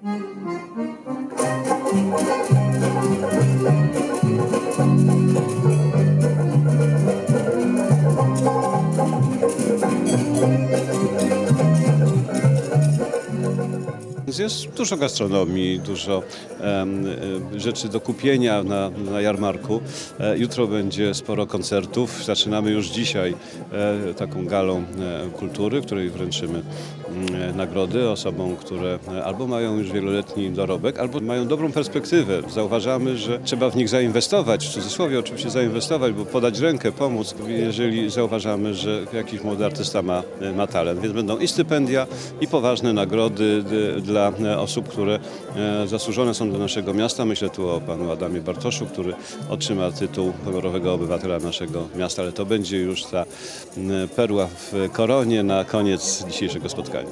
Thank you. Jest dużo gastronomii, dużo e, rzeczy do kupienia na, na jarmarku. E, jutro będzie sporo koncertów. Zaczynamy już dzisiaj e, taką galą kultury, której wręczymy mm, nagrody osobom, które albo mają już wieloletni dorobek, albo mają dobrą perspektywę. Zauważamy, że trzeba w nich zainwestować, w cudzysłowie oczywiście zainwestować, bo podać rękę, pomóc, jeżeli zauważamy, że jakiś młody artysta ma, ma talent. Więc będą i stypendia, i poważne nagrody d- e, osób, które e, zasłużone są do naszego miasta. Myślę tu o panu Adamie Bartoszu, który otrzyma tytuł honorowego obywatela naszego miasta, ale to będzie już ta perła w koronie na koniec dzisiejszego spotkania.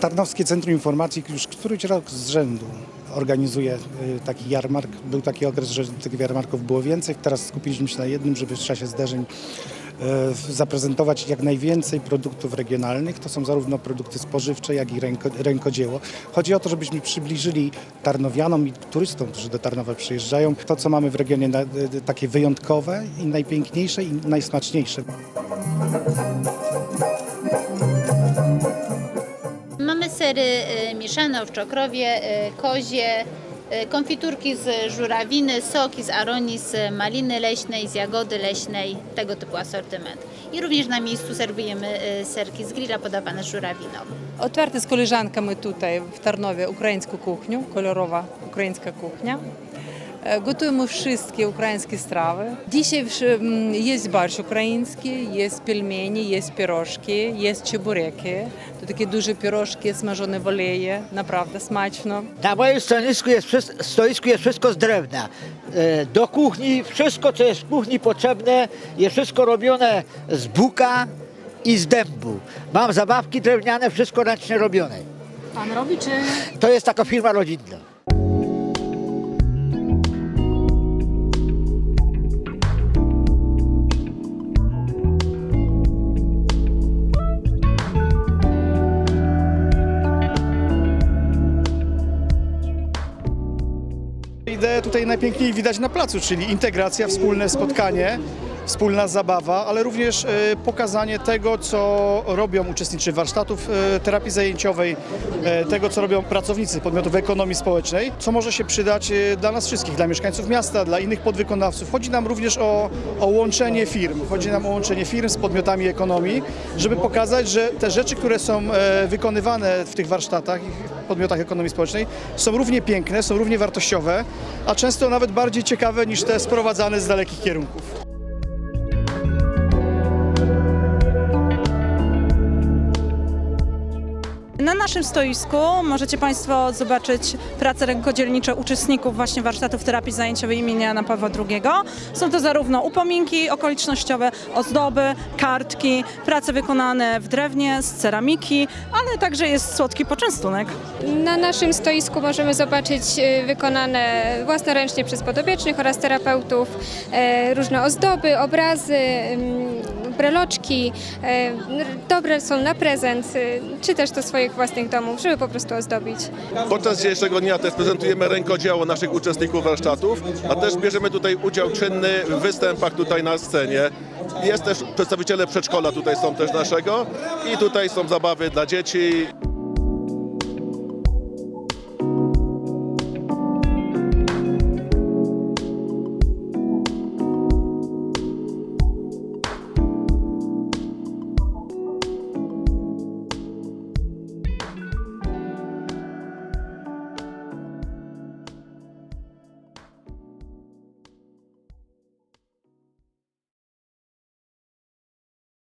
Tarnowskie Centrum Informacji już któryś rok z rzędu organizuje y, taki jarmark. Był taki okres, że tych jarmarków było więcej. Teraz skupiliśmy się na jednym, żeby w czasie zdarzeń y, zaprezentować jak najwięcej produktów regionalnych. To są zarówno produkty spożywcze, jak i ręko, rękodzieło. Chodzi o to, żebyśmy przybliżyli Tarnowianom i turystom, którzy do Tarnowa przyjeżdżają, to, co mamy w regionie na, y, takie wyjątkowe i najpiękniejsze i najsmaczniejsze. Mamy sery mieszane, owczokrowie, kozie, konfiturki z żurawiny, soki z aronii, z maliny leśnej, z jagody leśnej, tego typu asortyment. I również na miejscu serwujemy y, serki z grilla podawane z żurawiną. Otwarty z koleżankami tutaj w Tarnowie ukraińską kuchnię, kolorowa ukraińska kuchnia. E, Gotujemy wszystkie ukraińskie strawy. Dzisiaj jest barsz ukraiński, jest pelmeni, jest pierożki, jest czebureki. To takie duże pierożki smażone w oleje, naprawdę smaczno. Na moim stoisku jest, wszystko, stoisku jest wszystko z drewna. E, Do kuchni, wszystko co jest w kuchni potrzebne, jest wszystko robione z buka i z dębu. Mam zabawki drewniane, wszystko ręcznie robione. Pan robi czy... To jest taka firma rodzinna. Ideę tutaj najpiękniej widać na placu, czyli integracja, wspólne spotkanie, wspólna zabawa, ale również e, pokazanie tego, co robią uczestnicy warsztatów e, terapii zajęciowej, e, tego, co robią pracownicy podmiotów ekonomii społecznej, co może się przydać dla nas wszystkich, dla mieszkańców miasta, dla innych podwykonawców. Chodzi nam również o, o łączenie firm, chodzi nam o łączenie firm z podmiotami ekonomii, żeby pokazać, że te rzeczy, które są wykonywane w tych warsztatach i podmiotach ekonomii społecznej są równie piękne, są równie wartościowe, a często nawet bardziej ciekawe niż te sprowadzane z dalekich kierunków. Na naszym stoisku możecie Państwo zobaczyć prace rękodzielnicze uczestników właśnie warsztatów terapii zajęciowej imienia Jana Pawła II. Są to zarówno upominki okolicznościowe, ozdoby, kartki, prace wykonane w drewnie, z ceramiki, ale także jest słodki poczęstunek. Na naszym stoisku możemy zobaczyć e, wykonane własnoręcznie przez podobiecznych oraz terapeutów e, różne ozdoby, obrazy, breloczki. e, Dobre są na prezent, e, czy też do swoich własnych domów, żeby po prostu ozdobić. Podczas dzisiejszego dnia też prezentujemy rękodzieło naszych uczestników warsztatów, a też bierzemy tutaj udział czynny w występach tutaj na scenie. Jest też przedstawiciele przedszkola tutaj są też naszego i tutaj są zabawy dla dzieci.